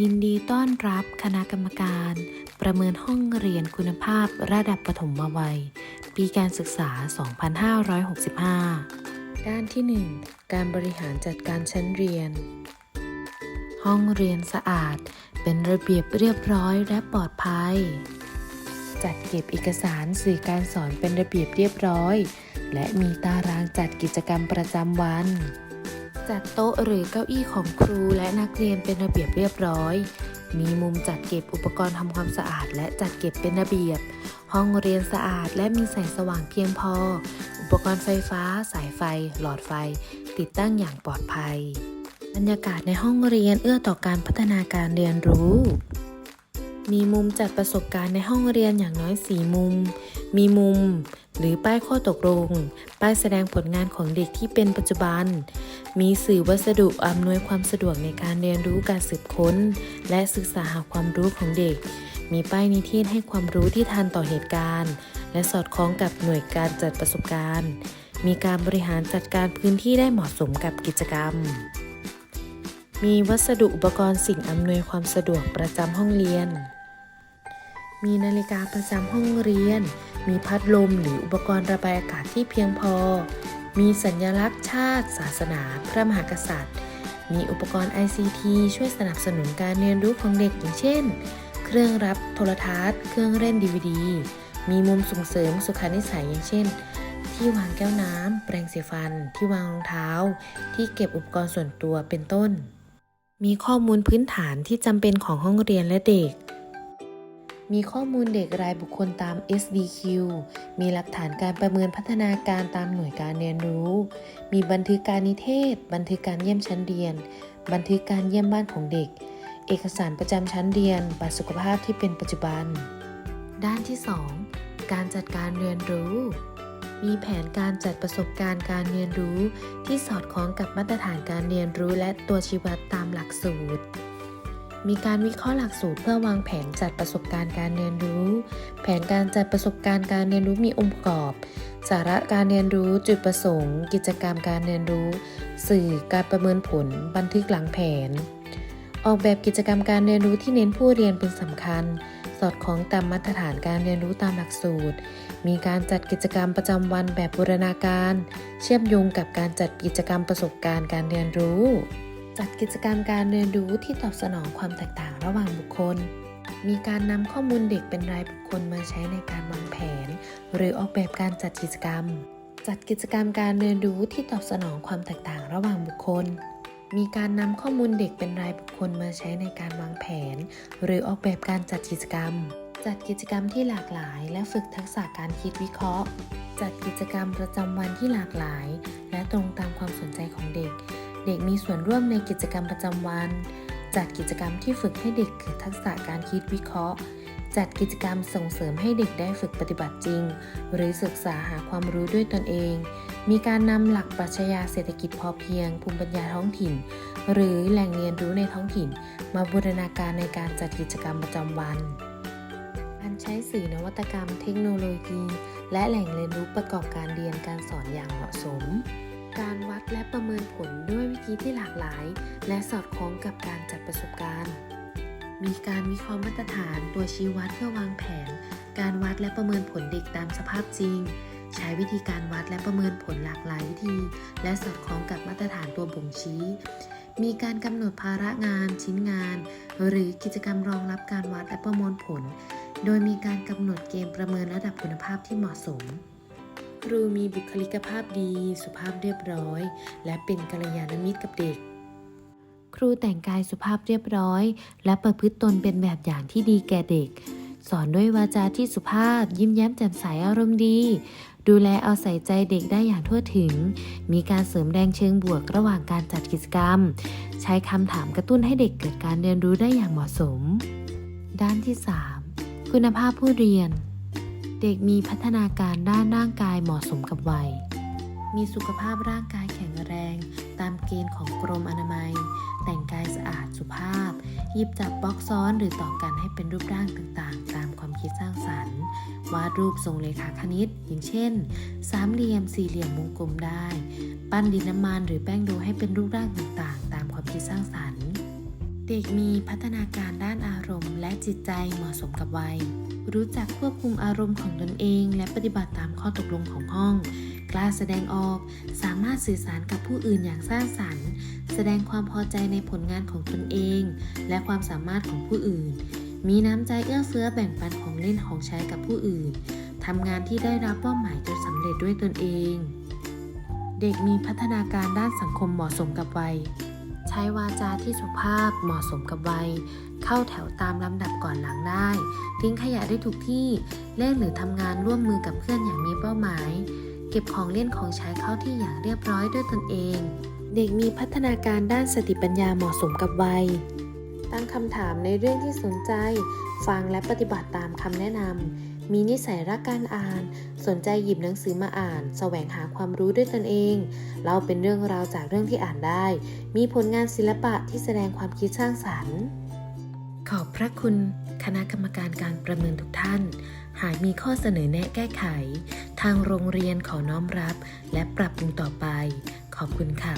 ยินดีต้อนรับคณะกรรมการ ประเมินห้องเรียนคุณภาพระดับปฐมวัย ปีการศึกษา 2565 ด้านที่ 1 การบริหารจัดการชั้นเรียน ห้องเรียนสะอาด เป็นระเบียบเรียบร้อยและปลอดภัย จัดเก็บเอกสารสื่อการสอนเป็นระเบียบเรียบร้อย และมีตารางจัดกิจกรรมประจำวัน จัดโต๊ะหรือเก้าอี้ของครูและนักเรียนเป็นระเบียบเรียบร้อย มีมุมจัดเก็บอุปกรณ์ทำความสะอาด และจัดเก็บเป็นระเบียบ ห้องเรียนสะอาดและมีแสงสว่างเพียงพอ อุปกรณ์ไฟฟ้า สายไฟ หลอดไฟ ติดตั้งอย่างปลอดภัย บรรยากาศในห้องเรียนเอื้อต่อการพัฒนาการเรียนรู้ มีมุมจัดประสบการณ์ในห้องเรียนอย่างน้อย 4 มุม มีมุม หรือป้ายข้อตกลง ป้ายแสดงผลงานของเด็กที่เป็นปัจจุบัน มีสื่อวัสดุอำนวยความสะดวกในการเรียนรู้การสืบค้น และศึกษาหาความรู้ของเด็ก มีป้ายนิเทศให้ความรู้ที่ทันต่อเหตุการณ์ และสอดคล้องกับหน่วยการจัดประสบการณ์ มีการบริหารจัดการพื้นที่ได้เหมาะสมกับกิจกรรมมีวัสดุอุปกรณ์สิ่งอำนวยความสะดวกประจำห้องเรียน มีนาฬิกาประจำห้องเรียน มีพัดลมหรืออุปกรณ์ระบายอากาศที่เพียงพอ มีสัญลักษณ์ชาติ ศาสนา พระมหากษัตริย์ มีอุปกรณ์ ICT ช่วยสนับสนุนการเรียนรู้ของเด็กอย่างเช่น เครื่องรับโทรทัศน์ เครื่องเล่น DVD มีมุมส่งเสริมสุขานิสัยอย่างเช่น ที่วางแก้วน้ำ แปรงสีฟัน ที่วางรองเท้า ที่เก็บอุปกรณ์ส่วนตัวเป็นต้น มีข้อมูลพื้นฐานที่จำเป็นของห้องเรียนและเด็ก มีข้อมูลเด็กรายบุคคลตาม SDQ มีหลักฐานการประเมินพัฒนาการตามหน่วยการเรียนรู้ มีบันทึกการนิเทศ บันทึกการเยี่ยมชั้นเรียน บันทึกการเยี่ยมบ้านของเด็ก เอกสารประจำชั้นเรียน บัตรสุขภาพที่เป็นปัจจุบัน ด้านที่ 2 การจัดการเรียนรู้ มีแผนการจัดประสบการณ์การเรียนรู้ ที่สอดคล้องกับมาตรฐานการเรียนรู้และตัวชี้วัดตามหลักสูตร มีการวิเคราะห์หลักสูตรเพื่อวางแผนจัดประสบการณ์การเรียนรู้ แผนการจัดประสบการณ์การเรียนรู้มีองค์ประกอบ สาระการเรียนรู้จุดประสงค์ กิจกรรมการเรียนรู้ สื่อการประเมินผล บันทึกหลังแผน ออกแบบกิจกรรมการเรียนรู้ที่เน้นผู้เรียนเป็นสำคัญ สอดคล้องตามมาตรฐานการเรียนรู้ตามหลักสูตร มีการจัดกิจกรรมประจำวันแบบบูรณาการ เชื่อมโยงกับการจัดกิจกรรมประสบการณ์การเรียนรู้ จัดกิจกรรมการเรียนรู้ที่ตอบสนองความแตกต่างระหว่างบุคคล มีการนำข้อมูลเด็กเป็นรายบุคคลมาใช้ในการวางแผน หรือออกแบบการจัดกิจกรรม จัดกิจกรรมการเรียนรู้ที่ตอบสนองความแตกต่างระหว่างบุคคล มีการนำข้อมูลเด็กเป็นรายบุคคลมาใช้ในการวางแผน หรือออกแบบการจัดกิจกรรม จัดกิจกรรมที่หลากหลาย และฝึกทักษะการคิดวิเคราะห์ จัดกิจกรรมประจำวันที่หลากหลาย และตรงตามความสนใจของเด็ก เด็กมีส่วนร่วมในกิจกรรมประจำวัน จัดกิจกรรมที่ฝึกให้เด็กเกิดทักษะการคิดวิเคราะห์ จัดกิจกรรมส่งเสริมให้เด็กได้ฝึกปฏิบัติจริง หรือศึกษาหาความรู้ด้วยตนเอง มีการนำหลักปรัชญาเศรษฐกิจพอเพียง ภูมิปัญญาท้องถิ่น หรือแหล่งเรียนรู้ในท้องถิ่น มาบูรณาการในการจัดกิจกรรมประจำวันการใช้สื่อนวัตกรรม เทคโนโลยี และแหล่งเรียนรู้ประกอบการเรียนการสอนอย่างเหมาะสม การวัดและประเมินผลด้วยวิธีที่หลากหลาย และสอดคล้องกับการจัดประสบการณ์ มีการวิเคราะห์มาตรฐานตัวชี้วัดเพื่อวางแผน การวัดและประเมินผลเด็กตามสภาพจริง ใช้วิธีการวัดและประเมินผลหลากหลายวิธี และสอดคล้องกับมาตรฐานตัวบ่งชี้ มีการกำหนดภาระงานชิ้นงาน หรือกิจกรรมรองรับการวัดและประเมวลผล โดยมีการกำหนดเกณฑ์ประเมินระดับคุณภาพที่เหมาะสม ครูมีบุคลิกภาพดี สุภาพเรียบร้อย และเป็นกัลยาณมิตรกับเด็ก ครูแต่งกายสุภาพเรียบร้อย และประพฤติตนเป็นแบบอย่างที่ดีแก่เด็ก สอนด้วยวาจาที่สุภาพ ยิ้มแย้มแจ่มใสอารมณ์ดี ดูแลเอาใส่ใจเด็กได้อย่างทั่วถึง มีการเสริมแรงเชิงบวกระหว่างการจัดกิจกรรม ใช้คำถามกระตุ้นให้เด็กเกิดการเรียนรู้ได้อย่างเหมาะสม ด้านที่ 3 คุณภาพผู้เรียน เด็กมีพัฒนาการด้านร่างกายเหมาะสมกับวัย มีสุขภาพร่างกายแข็งแรง ตามเกณฑ์ของกรมอนามัย แต่งกายสะอาดสุภาพ หยิบจับบล็อกซ้อนหรือต่อกันให้เป็นรูปร่างต่างๆ ตามความคิดสร้างสรรค์ วาดรูปทรงเลขาคณิต อย่างเช่น สามเหลี่ยม สี่เหลี่ยมวงกลมได้ ปั้นดินน้ำมันหรือแป้งโดให้เป็นรูปร่างต่างๆ ตามความคิดสร้างสรรค์ เด็กมีพัฒนาการด้านอารมณ์ และจิตใจเหมาะสมกับวัย รู้จักควบคุมอารมณ์ของตนเอง และปฏิบัติตามข้อตกลงของห้อง กล้าแสดงออก สามารถสื่อสารกับผู้อื่นอย่างสร้างสรรค์ แสดงความพอใจในผลงานของตนเอง และความสามารถของผู้อื่น มีน้ำใจเอื้อเฟื้อแบ่งปันของเล่นของใช้กับผู้อื่นทำงานที่ได้รับเป้าหมายจนสำเร็จด้วยตนเอง เด็กมีพัฒนาการด้านสังคมเหมาะสมกับวัย ช้วาจาที่สุภาพเหมาะสมกับวัย เข้าแถวตามลำดับก่อนหลังได้ ทิ้งขยะได้ถูกที่ เล่นหรือทำงานร่วมมือกับเพื่อนอย่างมีเป้าหมาย เก็บของเล่นของใช้เข้าที่อย่างเรียบร้อยด้วยตนเอง เด็กมีพัฒนาการด้านสติปัญญาเหมาะสมกับวัย ตั้งคำถามในเรื่องที่สนใจ ฟังและปฏิบัติตามคำแนะนำ มีนิสัยรักการอ่าน สนใจหยิบหนังสือมาอ่าน แสวงหาความรู้ด้วยตนเองเล่าเป็นเรื่องราวจากเรื่องที่อ่านได้ มีผลงานศิลปะที่แสดงความคิดสร้างสรรค์ ขอบพระคุณคณะกรรมการการประเมินทุกท่าน หากมีข้อเสนอแนะแก้ไข ทางโรงเรียนขอน้อมรับ และปรับปรุงต่อไป ขอบคุณค่ะ